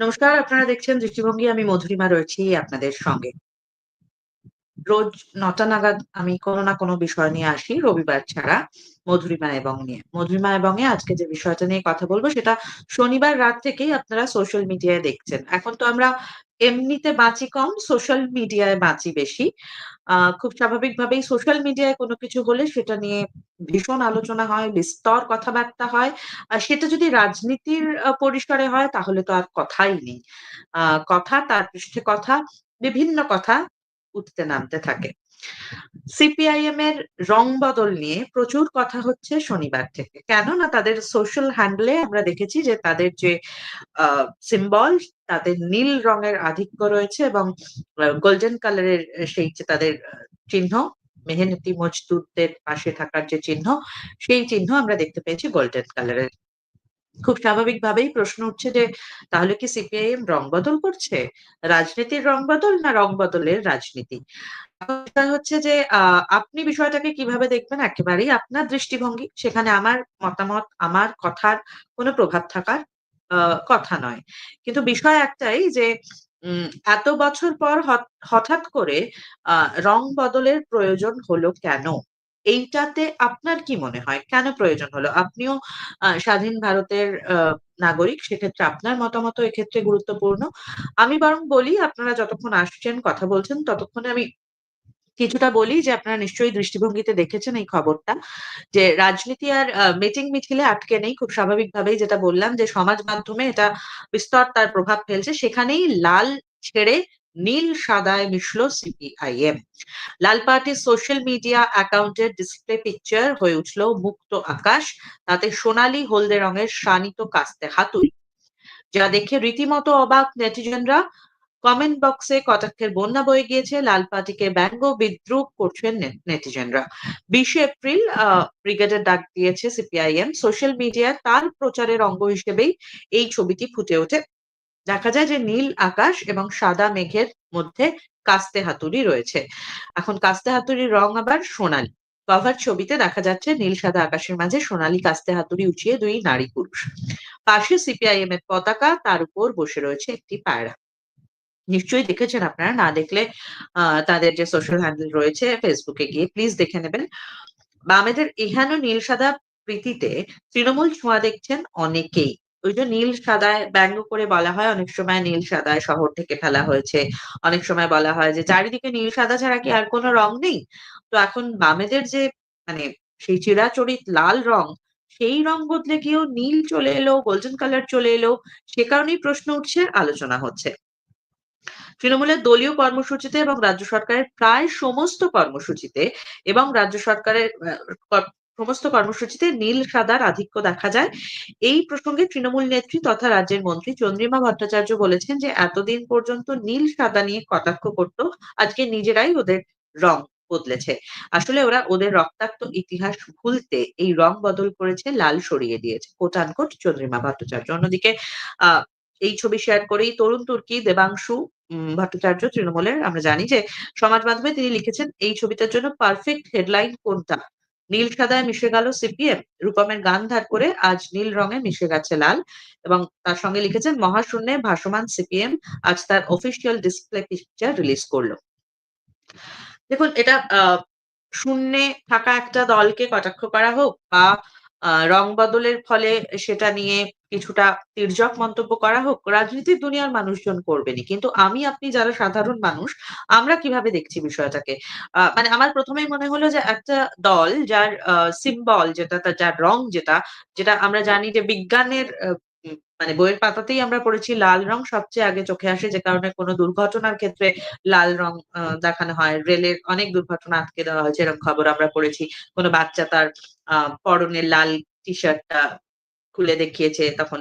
নমস্কার, আপনারা দেখছেন দৃষ্টিভঙ্গি। আমি মধুরিমা রয়েছি আপনাদের সঙ্গে। রোজ নটা নাগাদ আমি কোনো না কোনো বিষয় নিয়ে আসি, রবিবার ছাড়া মধুরিমা এবং নিয়ে। মধুরিমা এবং এ আজকে যে বিষয়টা নিয়ে কথা বলব, সেটা শনিবার রাত থেকেই আপনারা সোশ্যাল মিডিয়ায় দেখছেন। এখন তো আমরা এমনিতে বাঁচি কম সোশ্যাল মিডিয়ায় বাঁচি বেশি। খুব স্বাভাবিকভাবেই সোশ্যাল মিডিয়ায় কোনো কিছু হলে সেটা নিয়ে ভীষণ আলোচনা হয়, বিস্তর কথাবার্তা হয়। আর সেটা যদি রাজনীতির পরিসরে হয়, তাহলে তো আর কথাই নেই। কথা, তার পৃষ্ঠে কথা, বিভিন্ন কথা উঠতে নামতে থাকে। সিপিআইএম এর রং বদল নিয়ে প্রচুর কথা হচ্ছে শনিবার থেকে। কেন না তাদের সোশ্যাল হ্যান্ডেলে আমরা দেখেছি যে তাদের যে সিম্বল তাদের নীল রঙের আধিক্য রয়েছে এবং গোল্ডেন কালারের সেই যে তাদের চিহ্ন মেহনতি মজদুরদের পাশে থাকার যে চিহ্ন, সেই চিহ্ন আমরা দেখতে পেয়েছি গোল্ডেন কালারের খুব স্বাভাবিকভাবেই প্রশ্ন উঠছে যে, তাহলে কি সিপিআইএম রং বদল করছে? রাজনীতির রং বদল না রং বদলের রাজনীতি? হচ্ছে যে আপনি বিষয়টাকে কীভাবে দেখবেন? একেবারেই আপনার দৃষ্টিভঙ্গি। সেখানে আমার মতামত, আমার কথার কোনো প্রভাব থাকার কথা নয়। কিন্তু বিষয় একটাই যে এত বছর পর হঠ- হঠাৎ করে রং বদলের প্রয়োজন হলো কেন? এইটাতে আপনার কি মনে হয়? কেন প্রয়োজন হলো? আপনিও স্বাধীন ভারতের নাগরিক, সেক্ষেত্রে আপনার মতামত এক্ষেত্রে গুরুত্বপূর্ণ। আমি বরং বলি, আপনারা যতক্ষণ আসছেন, কথা বলছেন, ততক্ষণে আমি কিছুটা বলি যে, আপনারা নিশ্চয়ই দৃষ্টিভঙ্গিতে দেখেছেন এই খবরটা যে, রাজনীতি আর মিটিং মিছিলে আটকে নেই। খুব স্বাভাবিকভাবেই যেটা বললাম যে, সমাজ মাধ্যমে এটা বিস্তর তার প্রভাব ফেলছে। সেখানেই লাল ছেড়ে নীল সাদায় মিশলো সিপিআইএম লাল পার্টির সোশ্যাল মিডিয়া অ্যাকাউন্টের ডিসপ্লে পিকচার হয়ে উঠল মুক্ত আকাশ। তাতে সোনালি হলদে রঙের শানিত কাস্তে হাতুড়ি। যা দেখে রীতিমতো অবাক নেটিজেনরা। কমেন্ট বক্সে কটাক্ষের বন্যা বয়ে গিয়েছে। লাল পার্টিকে ব্যঙ্গ বিদ্রুপ করছেন নেটিজেনরা। বিশে এপ্রিল ব্রিগেডের ডাক দিয়েছে সিপিআইএম সোশ্যাল মিডিয়ায় তার প্রচারের অঙ্গ হিসেবেই এই ছবিটি ফুটে ওঠে। দেখা যায় যে নীল আকাশ এবং সাদা মেঘের মধ্যে কাস্তে হাতুড়ি রয়েছে। এখন কাস্তে হাতুড়ির রং আবার সোনালী। কভার ছবিতে দেখা যাচ্ছে নীল সাদা আকাশের মাঝে সোনালী কাস্তে হাতুড়ি উঠিয়ে দুই নারী পুরুষ। পাশে সিপিআইএম এর পতাকা, তার উপর বসে রয়েছে একটি পায়রা। নিশ্চয়ই দেখেছেন আপনারা, না দেখলে তাদের যে সোশ্যাল হ্যান্ডেল রয়েছে ফেসবুকে গিয়ে প্লিজ দেখে নেবেন। বামেদের এহেন নীল সাদা প্রীতিতে তৃণমূল ছোঁয়া দেখছেন অনেকেই। ওই যে নীল সাদায় ব্যঙ্গ করে বলা হয়, অনেক সময় নীল সাদায় শহর থেকে ফেলা হয়েছে। অনেক সময় বলা হয় যে, চারিদিকে নীল সাদা ছাড়া কি আর কোনো রং নেই? তো এখন বামেদের যে মানে সেই চিরাচরিত লাল রং, সেই রং বদলে গিয়েও নীল চলে এলো, গোল্ডেন কালার চলে এলো, সে কারণেই প্রশ্ন উঠছে, আলোচনা হচ্ছে। তৃণমূলের দলীয় কর্মসূচিতে এবং রাজ্য সরকারের প্রায় সমস্ত কর্মসূচিতে এবং রাজ্য সরকারের সমস্ত কর্মসূচিতে নীল, সাদার আধিক্য দেখা যায়। এই প্রসঙ্গে তৃণমূল নেত্রী তথা রাজ্যের মন্ত্রী চন্দ্রিমা ভট্টাচার্য বলেছেন যে, এতদিন পর্যন্ত নীল, সাদা নিয়ে কটাক্ষ করত, আজকে নিজেরাই ওদের রং বদলেছে। আসলে ওরা ওদের রক্তাক্ত ইতিহাস ভুলতে এই রং বদল করেছে, লাল সরিয়ে দিয়েছে কোট আনকোট চন্দ্রিমা ভট্টাচার্য। অন্যদিকে আহ এই ছবি শেয়ার করেই তরুণ তুর্কি দেবাংশু ভট্টাচার্য তৃণমূলের, আমরা জানি যে, সমাজ মাধ্যমে তিনি লিখেছেন, এই ছবিটার জন্য পারফেক্ট হেডলাইন কোনটা? নীল সাদায় মিশে গেল সিপিএম। রূপমের গান ধার করে আজ নীল রঙে মিশে গেছে লাল। এবং তার সঙ্গে লিখেছেন, মহাশূন্যে ভাসমান সিপিএম আজ তার অফিসিয়াল ডিসপ্লে পিকচার রিলিজ করল। দেখুন, এটা শূন্যে থাকা একটা দলকে কটাক্ষ করা হোক বা রং বদলের ফলে সেটা নিয়ে কিছুটা তির্যক মন্তব্য করা হোক, রাজনীতির দুনিয়ার মানুষজন করবেনই। কিন্তু আমি, আপনি যারা সাধারণ মানুষ, আমরা কীভাবে দেখছি বিষয়টাকে? মানে আমার প্রথমেই মনে হলো যে একটা দল যার সিম্বল যেটা যার রং যেটা যেটা আমরা জানি যে বিজ্ঞানের মানে বইয়ের পাতাতেই আমরা পড়েছি, লাল রং সবচেয়ে আগে চোখে আসে যে কারণে কোনো দুর্ঘটনার ক্ষেত্রে লাল রং দেখানো হয়। রেলের অনেক দুর্ঘটনা আটকে দেওয়া হয়েছে এরকম খবর আমরা পড়েছি। কোনো বাচ্চা তার, আহ পরনের লাল টি শার্টটা খুলে দেখিয়েছে, তখন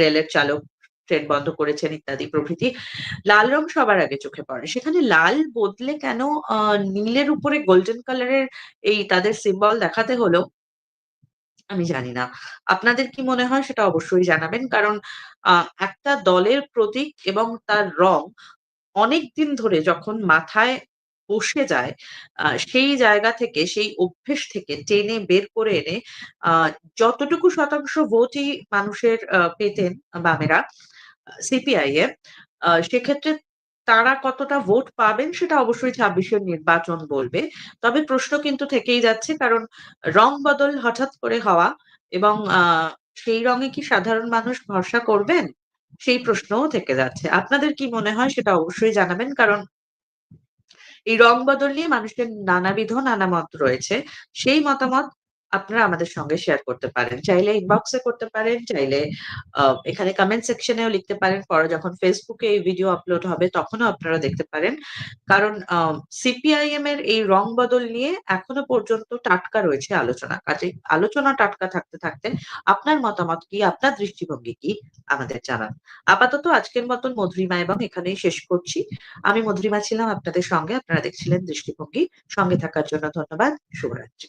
রেলের চালক ট্রেন বন্ধ করেছেন ইত্যাদি প্রভৃতি। লাল রং সবার আগে চোখে পড়ে। সেখানে লাল বদলে কেন নীলের উপরে গোল্ডেন কালারের এই তাদের সিম্বল দেখাতে হলো, আমি জানি না। আপনাদের কি মনে হয় সেটা অবশ্যই জানাবেন, কারণ একটা দলের প্রতীক এবং তার রং অনেক দিন ধরে যখন মাথায় বসে যায় সেই জায়গা থেকে, সেই অভ্যেস থেকে টেনে বের করে এনে যতটুকু শতাংশ ভোটই মানুষের পেতেন বামেরা, সিপিআই সিপিআইএম সেক্ষেত্রে তারা কতটা ভোট পাবেন সেটা অবশ্যই ছাব্বিশের নির্বাচন বলবে। তবে প্রশ্ন কিন্তু থেকেই যাচ্ছে, কারণ রং বদল হঠাৎ করে হওয়া এবং সেই রঙে কি সাধারণ মানুষ ভরসা করবেন? সেই প্রশ্নও থেকে যাচ্ছে। আপনাদের কি মনে হয় সেটা অবশ্যই জানাবেন, কারণ এই রং বদল নিয়ে মানুষের নানাবিধ নানা মত রয়েছে। সেই মতামত আপনারা আমাদের সঙ্গে শেয়ার করতে পারেন। চাইলে ইনবক্সে করতে পারেন, চাইলে এখানে কমেন্ট সেকশনেও লিখতে পারেন। পরে যখন ফেসবুকে এই ভিডিও আপলোড হবে, তখনও আপনারা দেখতে পারেন। কারণ সিপিআইএম এর এই রং বদল নিয়ে এখনও পর্যন্ত টাটকা রয়েছে আলোচনা। কাজে আলোচনা টাটকা থাকতে থাকতে আপনার মতামত কি, আপনার দৃষ্টিভঙ্গি কি, আমাদের জানান। আপাতত আজকের মতন মধুরিমা এবং এখানেই শেষ করছি। আমি মধুরিমা ছিলাম আপনাদের সঙ্গে। আপনারা দেখছিলেন দৃষ্টিভঙ্গি। সঙ্গে থাকার জন্য ধন্যবাদ। শুভরাত্রি।